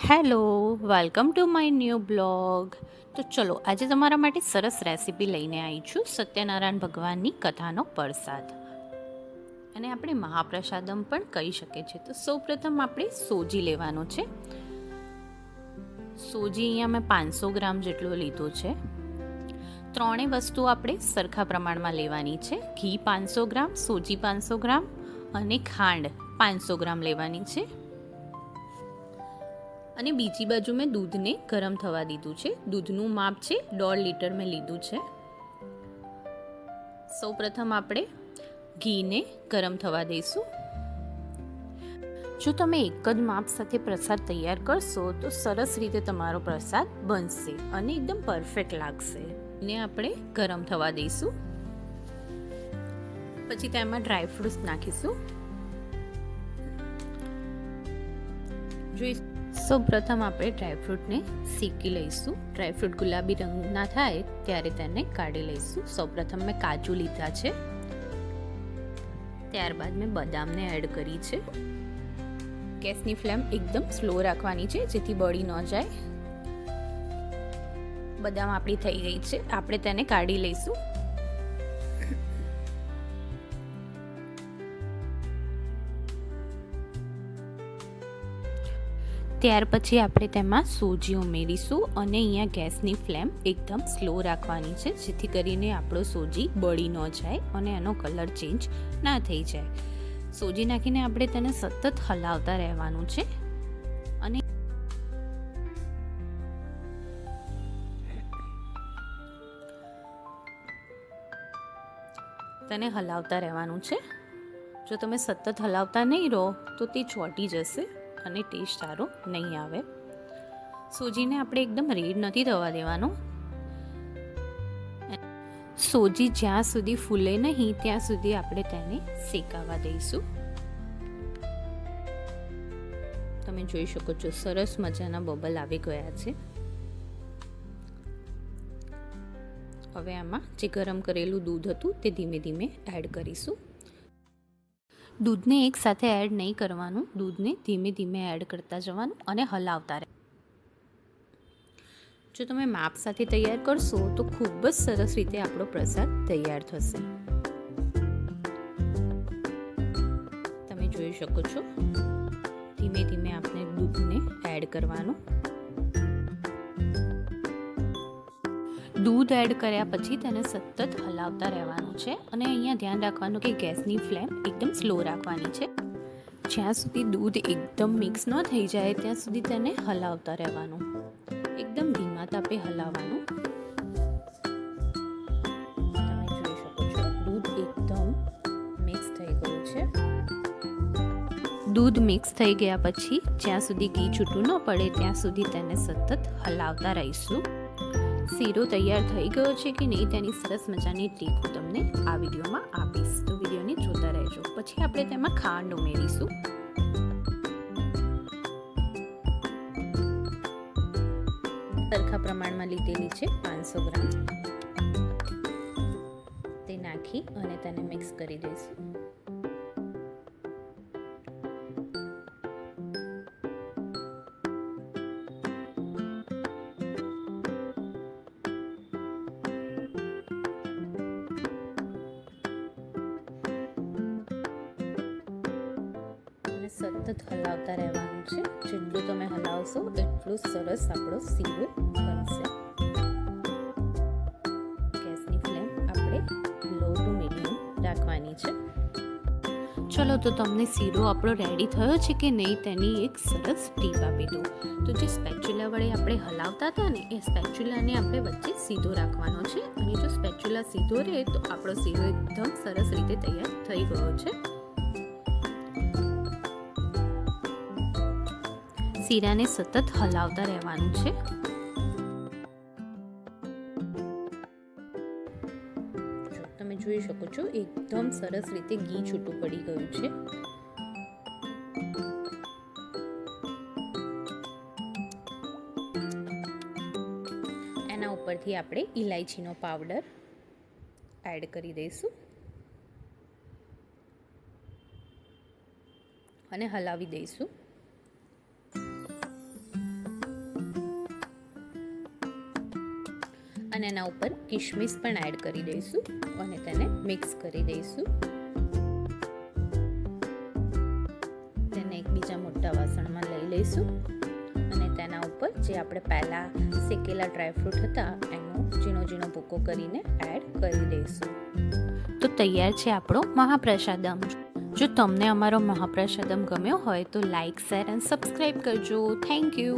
Hello, welcome to my new blog. તો ચલો, આજે તમારા માટે સરસ રેસીપી લઈને આવી છું, સત્યનારાયણ ભગવાનની કથાનો પ્રસાદ. અને આપણે મહાપ્રસાદમ પણ કહી શકીએ છીએ. તો સૌપ્રથમ આપણે સોજી લેવાનો છે. સોજી અહીંયા મેં પાંચસો ગ્રામ જેટલો લીધો છે. ત્રણેય વસ્તુ આપણે સરખા પ્રમાણમાં લેવાની છે. ઘી પાંચસો ગ્રામ, સોજી પાંચસો ગ્રામ અને ખાંડ પાંચસો ગ્રામ લેવાની છે. અને બીજી બાજુ મેં દૂધને ગરમ થવા દીધું છે. દૂધનું માપ છે દોઢ લીટર મેં લીધું છે. સૌ પ્રથમ આપણે ઘીને ગરમ થવા દઈશું. જો તમે એક જ માપ સાથે પ્રસાદ તૈયાર કરશો, તો સરસ રીતે તમારો પ્રસાદ બનશે અને એકદમ પરફેક્ટ લાગશે. ને આપણે ગરમ થવા દઈશું. પછી તેમાં ડ્રાય ફ્રૂટ્સ નાખીશું. જોઈ સૌ પ્રથમ આપણે ડ્રાયફ્રૂટને શેકી લઈશું. ડ્રાયફ્રૂટ ગુલાબી રંગના થાય ત્યારે તેને કાઢી લઈશું. સૌપ્રથમ મેં કાજુ લીધા છે. ત્યારબાદ મેં બદામને એડ કરી છે. ગેસની ફ્લેમ એકદમ સ્લો રાખવાની છે, જેથી બળી ન જાય. બદામ આપણી થઈ ગઈ છે. આપણે તેને કાઢી લઈશું. ત્યાર પછી આપણે તેમાં સોજી ઉમેરીશું અને અહીંયા ગેસની ફ્લેમ એકદમ સ્લો રાખવાની છે, જેથી કરીને આપણો સોજી બળી ન જાય અને એનો કલર ચેન્જ ના થઈ જાય. સોજી નાખીને આપણે તેને સતત હલાવતા રહેવાનું છે. અને તેને હલાવતા રહેવાનું છે. જો તમે સતત હલાવતા નહીં રહો, તો તે ચોંટી જશે. અને ટેસ્ટ સારો નહીં આવે. સોજીને આપણે એકદમ રેડ નથી થવા દેવાનો. સોજી જ્યાં સુધી ફૂલે નહીં, ત્યાં સુધી આપણે તેને શેકાવા દઈશું. તમે જોઈ શકો છો, સરસ મજાના બબલ આવી ગયા છે. હવે આમાં જે ગરમ કરેલું દૂધ હતું, તે ધીમે ધીમે એડ કરીશું. દૂધને એકસાથે એડ નહીં કરવાનું. દૂધને ધીમે ધીમે એડ કરતા જવાનું અને હલાવતા રહે જો તમે માપ સાથે તૈયાર કરશો તો ખૂબ જ સરસ રીતે આપણો પ્રસાદ તૈયાર થશે. તમે જોઈ શકો છો. ધીમે ધીમે આપણે દૂધને એડ કરવાનું. દૂધ એડ કર્યા પછી તેને સતત હલાવતા રહેવાનું છે અને અહીંયા ધ્યાન રાખવાનું કે ગેસની ફ્લેમ એકદમ સ્લો રાખવાની છે. જ્યાં સુધી દૂધ એકદમ મિક્સ ન થઈ જાય ત્યાં સુધી તેને હલાવતા રહેવાનું. એકદમ ધીમા તાપે હલાવવાનું. દૂધ એકદમ મિક્સ થઈ ગયું છે. દૂધ મિક્સ થઈ ગયા પછી જ્યાં સુધી ઘી છૂટું ન પડે ત્યાં સુધી તેને સતત હલાવતા રહીશું. શીરો તૈયાર થઈ ગયો છે કે નહીં તેની સરસ મજાની ટ્રીક હું તમને આ વિડીયોમાં આપીશ. તો વિડીયોને જોતા રહેજો. પછી આપણે તેમાં ખાંડ ઉમેરીશું. સરખા પ્રમાણમાં લીધેલી છે પાંચસો ગ્રામ. તે નાખી અને તેને મિક્સ કરી દઈશું. સતત હલાવતા રહેવાનું છે. જેટલું તમે હલાવશો, એટલું સરસ આપણો સીરો બનશે. ગેસની ફ્લેમ આપણે લો ટુ મીડિયમ રાખવાની છે. ચલો, તો તમને શીરો આપણો રેડી થયો છે કે નહીં તેની એક સરસ ટીપ આપી દઉં. તો જે સ્પેચ્યુલા વડે આપણે હલાવતા હતા ને, એ સ્પેચ્યુલાને આપણે વચ્ચે સીધો રાખવાનો છે. અને જો સ્પેચ્યુલા સીધો રહે, તો આપણો શીરો એકદમ સરસ રીતે તૈયાર થઈ ગયો છે. શીરાને સતત હલાવતા રહેવાનું છે. તમે જોઈ શકો છો, એકદમ સરસ રીતે ઘી છૂટું પડી ગયું છે. એના ઉપરથી આપણે ઇલાયચીનો પાવડર એડ કરી દઈશું. અને હલાવી દઈશું. અને એના ઉપર કિશમિશ પણ એડ કરી દઈશું અને તેને મિક્સ કરી દઈશું. તેને એકબીજા મોટા વાસણમાં લઈ લઈશું અને તેના ઉપર જે આપણે પહેલાં શેકેલા ડ્રાયફ્રૂટ હતા એનો ઝીણો ઝીણો ભૂકો કરીને એડ કરી દઈશું. તો તૈયાર છે આપણો મહાપ્રસાદમ. જો તમને અમારો મહાપ્રસાદમ ગમ્યો હોય તો લાઇક શેર એન્ડ સબસ્ક્રાઈબ કરજો. Thank you